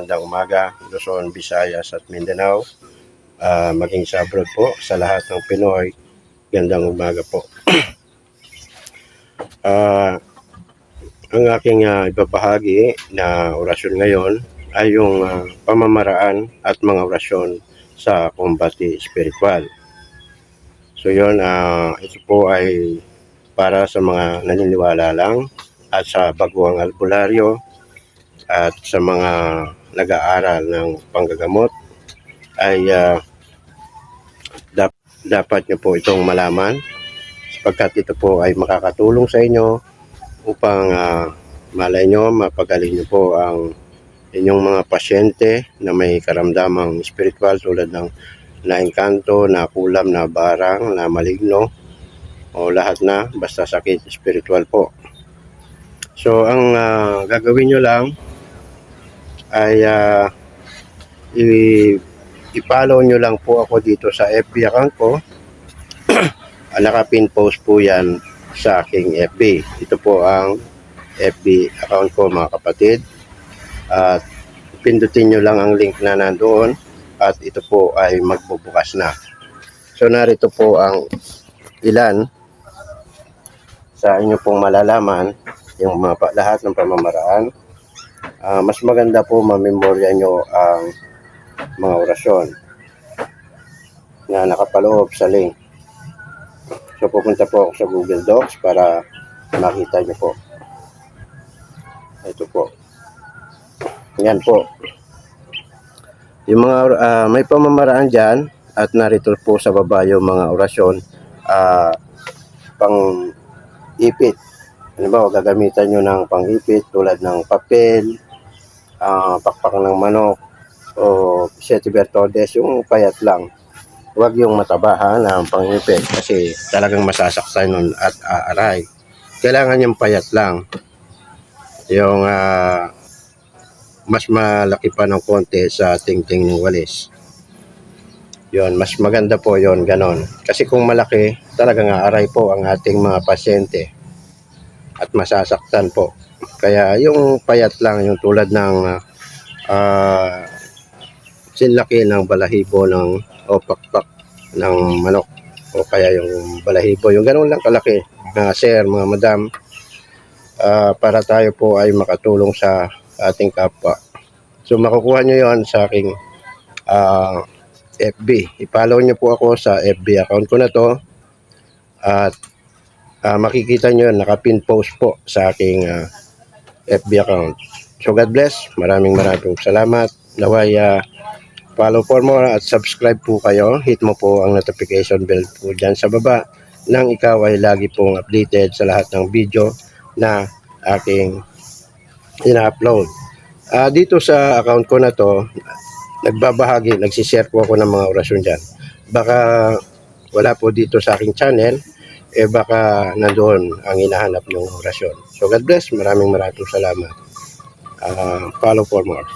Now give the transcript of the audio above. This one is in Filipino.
magandang umaga, Luzon, Visayas at Mindanao. Ah, maging sa abroad po, sa lahat ng Pinoy, gandang umaga po. Ah, ang aking ah, ibabahagi na orasyon ngayon ay yung ah, pamamaraan at mga orasyon sa kumbati spiritual. So yun, ah, ito po ay para sa mga naniniwala lang at sa baguang albularyo at sa mga nag-aaral ng panggagamot ay ah, dap- dapat nyo po itong malaman sapagkat ito po ay makakatulong sa inyo upang ah, malay nyo, mapagaling nyo po ang inyong mga pasyente na may karamdamang spiritual tulad ng naengkanto, na kulam, na barang, na maligno o lahat na basta sakit spiritual po. So ang ah, gagawin nyo lang ay ah, i- i-follow nyo lang po ako dito sa FB account ko. Nakapin post po yan sa aking FB. Ito po ang FB account ko mga kapatid. At pindutin nyo lang ang link na nandoon at ito po ay magbubukas na. So narito po ang ilan sa inyo pong malalaman yung mga lahat ng pamamaraan. Ah, mas maganda po mamemorya nyo ang mga orasyon na nakapaloob sa link. So pupunta po ako sa Google Docs para makita nyo po. Ito po. Yan po. Yung mga ah, may pamamaraan dyan at narito po sa baba yung mga orasyon ah, pang ipit. Halimbawa, gagamitan nyo ng pang-ipit tulad ng papel, ah, pakpak ng manok, o Seti Bertodes, yung payat lang. Huwag yung matabahan ng pang-ipit kasi talagang masasaktan nun at aaray. Kailangan yung payat lang. Yung ah, mas malaki pa ng konti sa tingting ng walis. Yon, mas maganda po yon ganon. Kasi kung malaki, talagang aaray po ang ating mga pasyente at masasaktan po. Kaya yung payat lang, yung tulad ng ah sinlaki ng balahibo ng o pakpak ng manok o kaya yung balahibo, yung ganun lang kalaki na sir, mga madam ah, para tayo po ay makatulong sa ating kapwa. So makukuha nyo yon sa aking ah, FB. I-follow nyo po ako sa FB account ko na to at ah, makikita nyo nakapin post po sa aking ah, FB account. So God bless. Maraming maraming salamat. Naway follow for more at subscribe po kayo. Hit mo po ang notification bell po dyan sa baba nang ikaw ay lagi pong updated sa lahat ng video na aking ina-upload. Ah, dito sa account ko na to, nagbabahagi, nagsishare po ako ng mga orasyon dyan. Baka wala po dito sa aking channel, eh baka nandoon ang hinahanap ng orasyon. So God bless, maraming maraming salamat. Ah, follow for more.